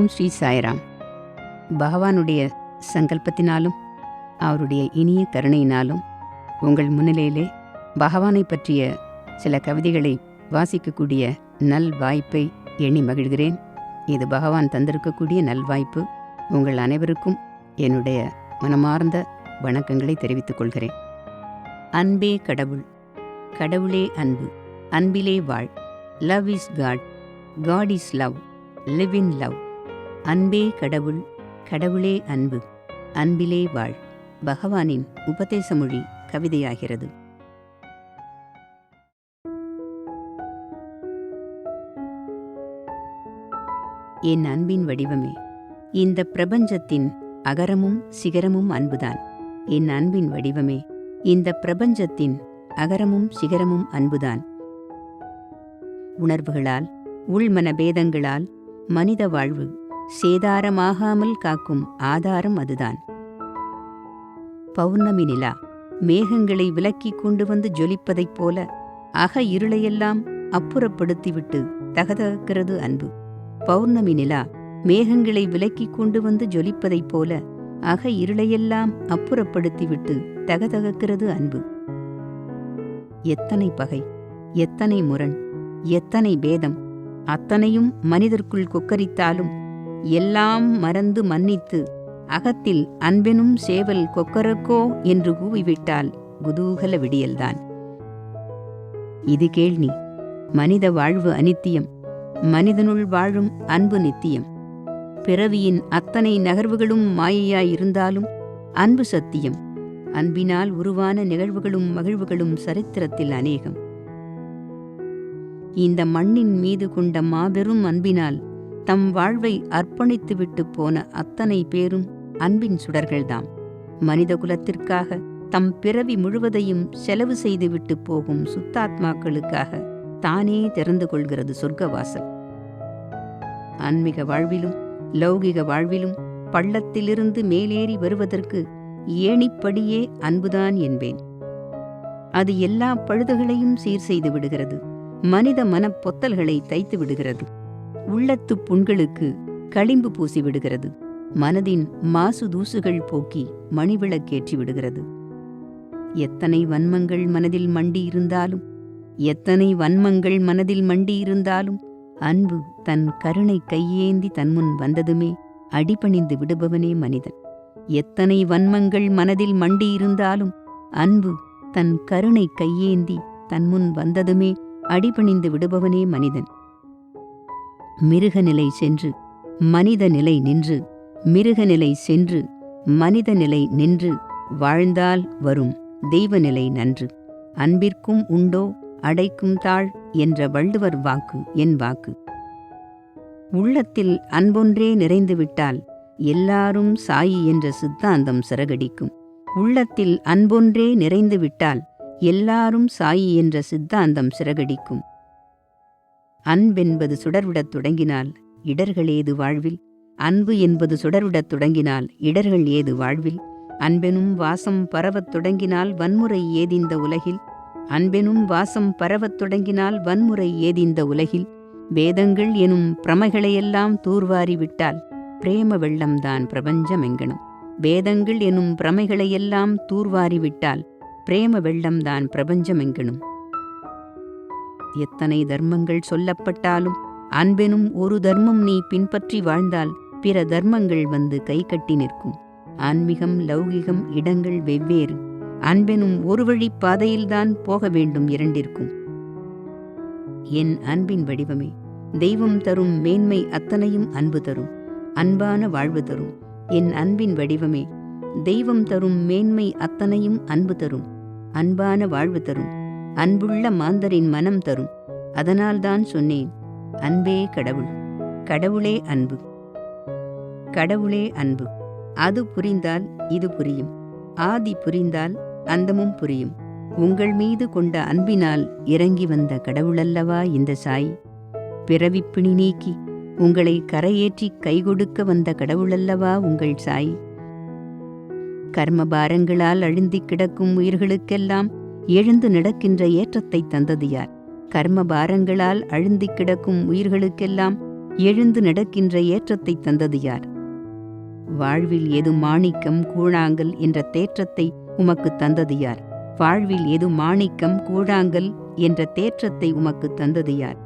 ஓம் ஸ்ரீ சாய்ராம். பகவானுடைய சங்கல்பத்தினாலும் அவருடைய இனிய கருணையினாலும் உங்கள் முன்னிலையிலே பகவானை பற்றிய சில கவிதைகளை வாசிக்கக்கூடிய நல் வாய்ப்பை எண்ணி மகிழ்கிறேன். இது பகவான் தந்திருக்கக்கூடிய நல்வாய்ப்பு உங்கள் அனைவருக்கும் என்னுடைய மனமார்ந்த வணக்கங்களை தெரிவித்துக் கொள்கிறேன். அன்பே கடவுள் கடவுளே அன்பு அன்பிலே வாழ். Love is God God is love live in love அன்பே கடவுள் கடவுளே அன்பு அன்பிலே வாழ். பகவானின் உபதேச மொழி கவிதையாகிறது. என் அன்பின் வடிவமே இந்த பிரபஞ்சத்தின் அகரமும் சிகரமும் அன்புதான். என் அன்பின் வடிவமே இந்த பிரபஞ்சத்தின் அகரமும் சிகரமும் அன்புதான். உணர்வுகளால் உள்மன பேதங்களால் மனித வாழ்வு சேதாரமாகாமல் காக்கும் ஆதாரம் அதுதான். பௌர்ணமி நிலா மேகங்களை விலக்கிக் கொண்டு வந்து ஜொலிப்பதைப் போல அக இருளையெல்லாம் அப்புறப்படுத்திவிட்டு தகதகிறது அன்பு. பௌர்ணமி நிலா மேகங்களை விலக்கிக் கொண்டு வந்து ஜொலிப்பதைப் போல அக இருளையெல்லாம் அப்புறப்படுத்திவிட்டு தகதகக்கிறது அன்பு. எத்தனை பகை எத்தனை முரண் எத்தனை பேதம் அத்தனையும் மனிதர்க்குள் கொக்கரித்தாலும் எல்லாம் மறந்து மன்னித்து அகத்தில் அன்பெனும் சேவல் கொக்கரக்கோ என்று கூவிவிட்டால் குதூகல விடியல்தான். இது கேள்வி மனித வாழ்வு அனித்தியம் மனிதனுள் வாழும் அன்பு நித்தியம். பிறவியின் அத்தனை நகர்வுகளும் மாயையாயிருந்தாலும் அன்பு சத்தியம் அன்பினால் உருவான நிகழ்வுகளும் மகிழ்வுகளும் சரித்திரத்தில் அநேகம். இந்த மண்ணின் மீது கொண்ட மாபெரும் அன்பினால் தம் வாழ்வை அர்ப்பணித்துவிட்டு போன அத்தனை பேரும் அன்பின் சுடர்கள்தாம். மனித குலத்திற்காக தம் பிறவி முழுவதையும் செலவு செய்துவிட்டு போகும் சுத்தாத்மாக்களுக்காக தானே திறந்து கொள்கிறது சொர்க்கவாசல். ஆன்மீக வாழ்விலும் லௌகிக வாழ்விலும் பள்ளத்திலிருந்து மேலேறி வருவதற்கு ஏணிப்படியே அன்புதான் என்பேன். அது எல்லா பழுதுகளையும் சீர் செய்து விடுகிறது. மனித மனப்பொத்தல்களை தைத்து விடுகிறது. உள்ளத்து புண்களுக்கு களிம்பு பூசி விடுகிறது மனதின் மாசு தூசுகள் போக்கி மணிவிளக்கேற்றி விடுகிறது எத்தனை வன்மங்கள் மனதில் மண்டி இருந்தாலும் எத்தனை வன்மங்கள் மனதில் மண்டி இருந்தாலும் அன்பு தன் கருணை கையேந்தி தன்முன் வந்ததுமே அடிபணிந்து விடுபவனே மனிதன். எத்தனை வன்மங்கள் மனதில் மண்டி இருந்தாலும் அன்பு தன் கருணை கையேந்தி தன்முன் வந்ததுமே அடிபணிந்து விடுபவனே மனிதன். மிருகநிலை சென்று மனித நிலை நின்று மிருகநிலை சென்று மனித நிலை நின்று வாழ்ந்தால் வரும் தெய்வநிலை நன்று. அன்பிற்கும் உண்டோ அடைக்கும் தாழ் என்ற வள்ளுவர் வாக்கு என் வாக்கு. உள்ளத்தில் அன்பொன்றே நிறைந்துவிட்டால் எல்லாரும் சாயி என்ற சித்தாந்தம் சிறகடிக்கும். உள்ளத்தில் அன்பொன்றே நிறைந்துவிட்டால் எல்லாரும் சாயி என்ற சித்தாந்தம் சிறகடிக்கும். அன்பென்பது சுடர்விடத் தொடங்கினால் இடர்கள் ஏது வாழ்வில். அன்பு என்பது சுடர்விடத் தொடங்கினால் இடர்கள் ஏது வாழ்வில். அன்பெனும் வாசம் பரவத் தொடங்கினால் வன்முறை ஏதிந்த உலகில். அன்பெனும் வாசம் பரவத் தொடங்கினால் வன்முறை ஏதிந்த உலகில். வேதங்கள் எனும் பிரமைகளையெல்லாம் தூர்வாரி விட்டால் பிரேம வெள்ளம்தான் பிரபஞ்சமெங்கணும் வேதங்கள் எனும் பிரமைகளையெல்லாம் தூர்வாரி விட்டால் பிரேம வெள்ளம்தான் பிரபஞ்சமெங்கணும் எத்தனை தர்மங்கள் சொல்லப்பட்டாலும் அன்பெனும் ஒரு தர்மம் நீ பின்பற்றி வாழ்ந்தால் பிற தர்மங்கள் வந்து கை கட்டி நிற்கும். ஆன்மீகம் லௌகிகம் இடங்கள் வெவ்வேறு. அன்பெனும் ஒரு வழி பாதையில்தான் போக வேண்டும் இரண்டிற்கும். என் அன்பின் வடிவமே தெய்வம் தரும் மேன்மை அத்தனையும் அன்பு தரும் அன்பான வாழ்வு தரும். என் அன்பின் வடிவமே தெய்வம் தரும் மேன்மை அத்தனையும் அன்பு தரும் அன்பான வாழ்வு தரும். அன்புள்ள மாந்தரின் மனம் தரும். அதனால்தான் சொன்னேன் அன்பே கடவுள் கடவுளே அன்பு கடவுளே அன்பு. அது புரிந்தால் இது புரியும் ஆதி புரிந்தால் அந்தமும் புரியும். உங்கள் மீது கொண்ட அன்பினால் இறங்கி வந்த கடவுளல்லவா இந்த சாய்? பிறவிப்பிணி நீக்கி உங்களை கரையேற்றி கைகொடுக்க வந்த கடவுளல்லவா உங்கள் சாய்? கர்மபாரங்களால் அழுந்திக் கிடக்கும் உயிர்களுக்கெல்லாம் எழுந்து நடக்கின்ற ஏற்றத்தை தந்தது யார்? கர்மபாரங்களால் அழுந்திக் கிடக்கும் உயிர்களுக்கெல்லாம் எழுந்து நடக்கின்ற ஏற்றத்தை தந்தது யார்? வாழ்வில் எது மாணிக்கம் கூழாங்கல் என்ற தேற்றத்தை உமக்கு தந்தது யார்? வாழ்வில் எது மாணிக்கம் கூழாங்கல் என்ற தேற்றத்தை உமக்கு தந்தது யார்?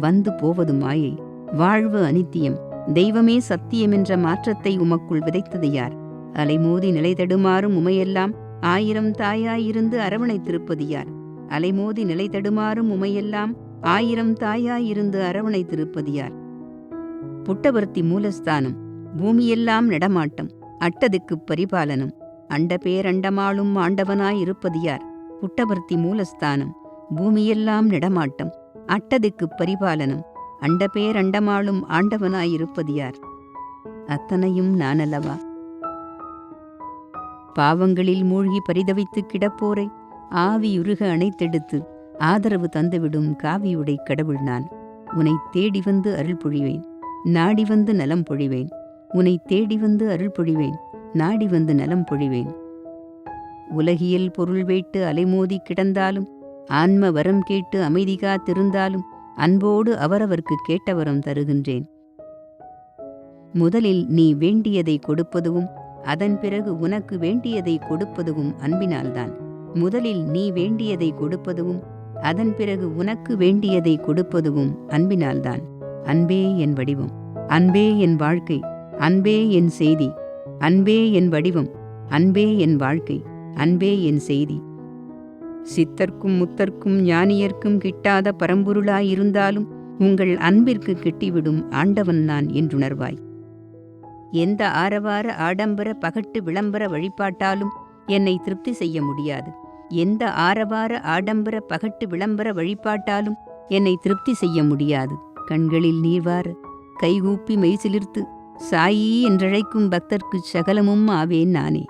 வந்து போவது மாயை வாழ்வு அனித்தியம் தெய்வமே சத்தியம் என்ற மாற்றத்தை உமக்குள் விதைத்தது யார்? அலைமோதி நிலை தடுமாறும் உமையெல்லாம் ஆயிரம் தாயாயிருந்து அரவணைத்திருப்பது யார் அலைமோதி நிலை தடுமாறும் உமையெல்லாம் ஆயிரம் தாயாயிருந்து அரவணைத்திருப்பது யார் புட்டவர்த்தி மூலஸ்தானம் பூமியெல்லாம் நடமாட்டம் அட்டதுக்குப் பரிபாலனம் அண்ட பேரண்டமாளும் ஆண்டவனாயிருப்பது யார் புட்டவர்த்தி மூலஸ்தானம் பூமியெல்லாம் நடமாட்டம் அட்டதுக்குப் பரிபாலனம் அண்ட பேரண்டமாளும் ஆண்டவனாயிருப்பது யார் அத்தனையும் நானல்லவா? பாவங்களில் மூழ்கி பரிதவித்து கிடப்போரை ஆவியுருக அணைத்தெடுத்து ஆதரவு தந்துவிடும் காவியுடை கடவுள் நான். உனை தேடி வந்து அருள் பொழிவேன். நாடி வந்து நலம் பொழிவேன். உனை தேடி வந்து அருள் பொழிவேன். நாடி வந்து நலம் பொழிவேன். உலகியல் பொருள் வேட்டு அலைமோதி கிடந்தாலும் ஆன்ம வரம் கேட்டு அமைதி காத்திருந்தாலும் அன்போடு அவரவர்க்கு கேட்டவரம் தருகின்றேன். முதலில் நீ வேண்டியதை கொடுப்பதுவும் அதன் பிறகு உனக்கு வேண்டியதை கொடுப்பதுவும் அன்பினால்தான். முதலில் நீ வேண்டியதை கொடுப்பதுவும் அதன் பிறகு உனக்கு வேண்டியதை கொடுப்பதுவும் அன்பினால்தான். அன்பே என் வடிவம் அன்பே என் வாழ்க்கை அன்பே என் செய்தி அன்பே என் வடிவம் அன்பே என் வாழ்க்கை அன்பே என் செய்தி. சித்தர்க்கும் முத்தர்க்கும் ஞானியர்க்கும் கிட்டாத பரம்பொருளாயிருந்தாலும் உங்கள் அன்பிற்கு கிட்டிவிடும் ஆண்டவன் நான் என்றுணர்வாய். எந்த ஆரவார ஆடம்பர பகட்டு விளம்பர வழிபாட்டாலும் என்னை திருப்தி செய்ய முடியாது. எந்த ஆரவார ஆடம்பர பகட்டு விளம்பர வழிபாட்டாலும் என்னை திருப்தி செய்ய முடியாது. கண்களில் நீர்வார கைகூப்பி மெய்சிலிர்த்து சாயி என்றழைக்கும் பக்தர்க்குச் சகலமும் ஆவேன் நானே.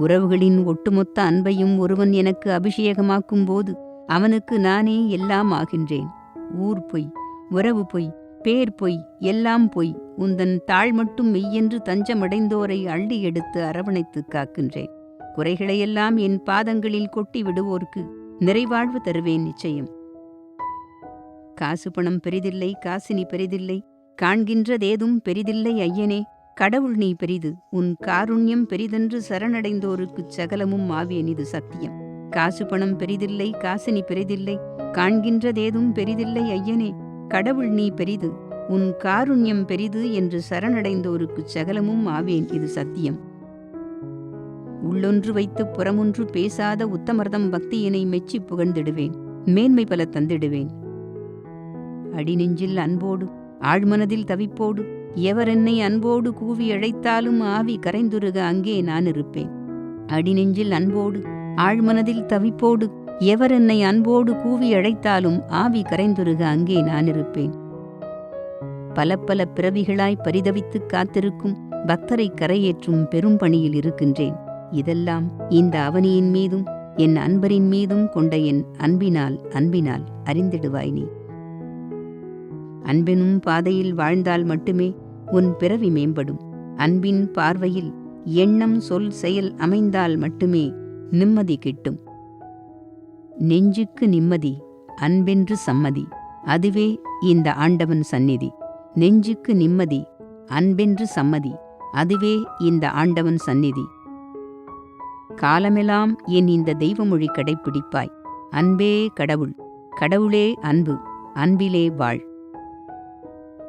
உறவுகளின் ஒட்டுமொத்த அன்பையும் ஒருவன் எனக்கு அபிஷேகமாக்கும் போது அவனுக்கு நானே எல்லாம் ஆகின்றேன். ஊர் பொய் உறவு பொய் பேர் பொய் எல்லாம் பொய் உந்தன் தாழ் மட்டும் மெய்யென்று தஞ்சமடைந்தோரை அள்ளி எடுத்து அரவணைத்து காக்கின்றேன். குறைகளையெல்லாம் என் பாதங்களில் கொட்டி விடுவோர்க்கு நிறைவாழ்வு தருவேன் நிச்சயம். காசு பணம் பெரிதில்லை காசினி பெரிதில்லை காண்கின்றதேதும் பெரிதில்லை ஐயனே கடவுள் நீ பெரிது உன் காருண்யம் பெரிதென்று சரணடைந்தோருக்குச் சகலமும் ஆவேன் இது சத்தியம். காசு பணம் பெரிதில்லை காசினி பெரிதில்லை காண்கின்றதேதும் பெரிதில்லை ஐயனே கடவுள் நீ பெரிது உன் காருண்யம் பெரிது என்று சரணடைந்தோருக்கு சகலமும் ஆவேன் இது சத்தியம். உள்ளொன்று வைத்து புறமொன்று பேசாத உத்தமர்தம் பக்தியினை மெச்சி புகழ்ந்திடுவேன் மேன்மை பல தந்திடுவேன். அடிநெஞ்சில் அன்போடு ஆழ்மனதில் தவிப்போடு எவரென்னை அன்போடு கூவி அழைத்தாலும் ஆவி கரைந்துருக அங்கே நான் இருப்பேன். அடிநெஞ்சில் அன்போடு ஆழ்மனதில் தவிப்போடு எவர் என்னை அன்போடு கூவி அழைத்தாலும் ஆவி கரைந்துருக அங்கே நான் இருப்பேன். பல பல பிறவிகளாய் பரிதவித்துக் காத்திருக்கும் பக்தரை கரையேற்றும் பெரும் பணியில் இருக்கின்றேன். இதெல்லாம் இந்த அவனியின் மீதும் என் அன்பரின் மீதும் கொண்ட என் அன்பினால் அன்பினால் அறிந்திடுவாய் நீ. அன்பினும் பாதையில் வாழ்ந்தால் மட்டுமே உன் பிறவி மேம்படும். அன்பின் பார்வையில் எண்ணம் சொல் செயல் அமைந்தால் மட்டுமே நிம்மதி கிட்டும். நெஞ்சுக்கு நிம்மதி அன்பென்று சம்மதி. அதுவே இந்த ஆண்டவன் சந்நிதி. நெஞ்சுக்கு நிம்மதி அன்பென்று சம்மதி. அதுவே இந்த ஆண்டவன் சந்நிதி. காலமெல்லாம் என் இந்த தெய்வமொழி கடைப்பிடிப்பாய். அன்பே கடவுள் கடவுளே அன்பு அன்பிலே வாழ்.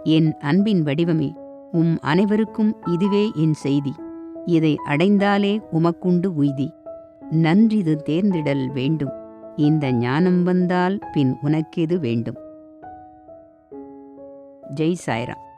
என் அன்பின் வடிவமே உம் அனைவருக்கும் இதுவே என் செய்தி. இதை அடைந்தாலே உமக்குண்டு உய்தி. நன்றிது தேர்ந்திடல் வேண்டும். இந்த ஞானம் வந்தால் பின் உனக்கெது வேண்டும்? ஜெய் சாய்ராம்.